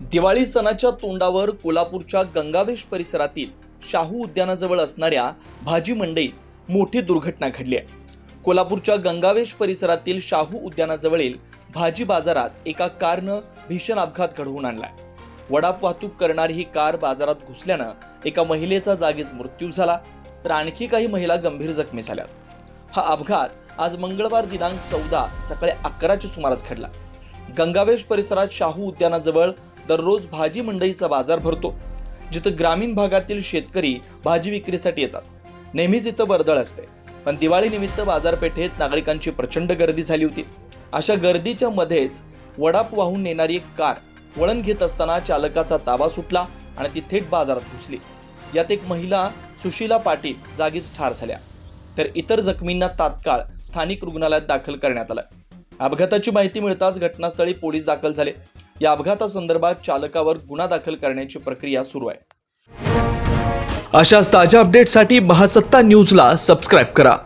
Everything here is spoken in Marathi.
दिवाळी सणाच्या तोंडावर कोल्हापूरच्या गंगावेश परिसरातील शाहू उद्यानाजवळ असणाऱ्या भाजी मंडईत मोठी दुर्घटना घडली आहे. कोल्हापूरच्या गंगावेश परिसरातील शाहू उद्यानाजवळील भाजी बाजारात एका कारनं भीषण अपघात घडवून आणलाय. वडाप वाहतूक करणारी ही कार बाजारात घुसल्यानं एका महिलेचा जागीच मृत्यू झाला तर आणखी काही महिला गंभीर जखमी झाल्यात. हा अपघात आज मंगळवार दिनांक चौदा सकाळी अकराच्या सुमारास घडला. गंगावेश परिसरात शाहू उद्यानाजवळ दररोज भाजी मंडईचा बाजार भरतो जिथं ग्रामीण भागातील शेतकरी भाजी विक्रीसाठी येतात. नेहमीच इथं वर्दळ असते. पण दिवाळीनिमित्त बाजारपेठेत नागरिकांची प्रचंड गर्दी झाली होती. अशा गर्दीच्या मध्येच वडाप वाहून नेणारी एक कार वळण घेत असताना चालकाचा ताबा सुटला आणि ती थेट बाजारात घुसली. यात एक महिला सुशीला पाटील जागीच ठार झाल्या. तर इतर जखमींना तात्काळ स्थानिक रुग्णालयात दाखल करण्यात आलं. अपघाताची माहिती मिळताच घटनास्थळी पोलीस दाखल झाले. या अपघातासंदर्भात चालकावर गुन्हा दाखल करण्याची प्रक्रिया सुरू आहे. अशाच ताज्या अपडेटसाठी महासत्ता न्यूजला सबस्क्राईब करा.